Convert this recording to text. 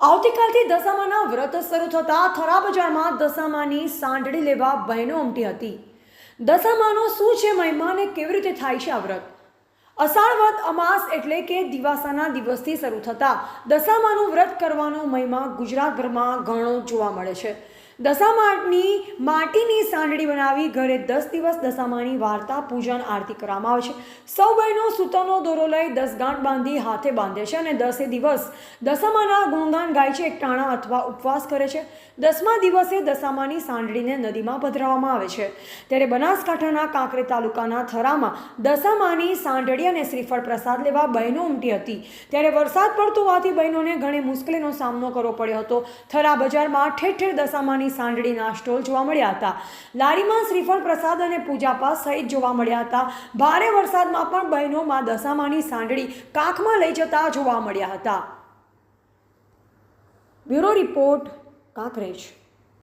આવતીકાલથી દશામાના વ્રત શરૂ થતાં થરા બજારમાં દશામાની સાંડળી લેવા બહેનો ઉમટી હતી. દશામાનો શું છે મહિમા અને કેવી રીતે થાય છે આ વ્રત? અષાઢવદ અમાસ એટલે કે દિવાસાના દિવસથી શરૂ થતા દશામાનું વ્રત કરવાનો મહિમા ગુજરાતભરમાં ઘણો જોવા મળે છે. દશામાની માટીની સાંડળી બનાવી ઘરે દસ દિવસ દશામાની વાર્તા, પૂજન, આરતી કરવામાં આવે છે. સૌ બહેનો સૂતરનો દોરો લઈ દસ ગાંઠ બાંધી હાથે બાંધે છે અને દસે દિવસ દશામાના ગુણગાન ગાય છે એકટાણા અથવા ઉપવાસ કરે છે. દસમા દિવસે દશામાની સાંડળીને નદીમાં પધરાવવામાં આવે છે. ત્યારે બનાસકાંઠાના કાંકરે તાલુકાના થરામાં દશામાની સાંડળી અને શ્રીફળ પ્રસાદ લેવા બહેનો ઉમટી હતી. ત્યારે વરસાદ પડતો હોવાથી બહેનોને ઘણી મુશ્કેલીનો સામનો કરવો પડ્યો હતો. થરા બજારમાં ઠેર ઠેર દશામાની સાંડળીના સ્ટોલ જોવા મળ્યા હતા. લારીમાં શ્રીફળ પ્રસાદ અને પૂજાપાઠ સહિત જોવા મળ્યા હતા. ભારે વરસાદમાં પણ બહેનોમાં દશામાની સાંડળી કાખમાં લઈ જતા જોવા મળ્યા હતા. Bureau report Kankrej.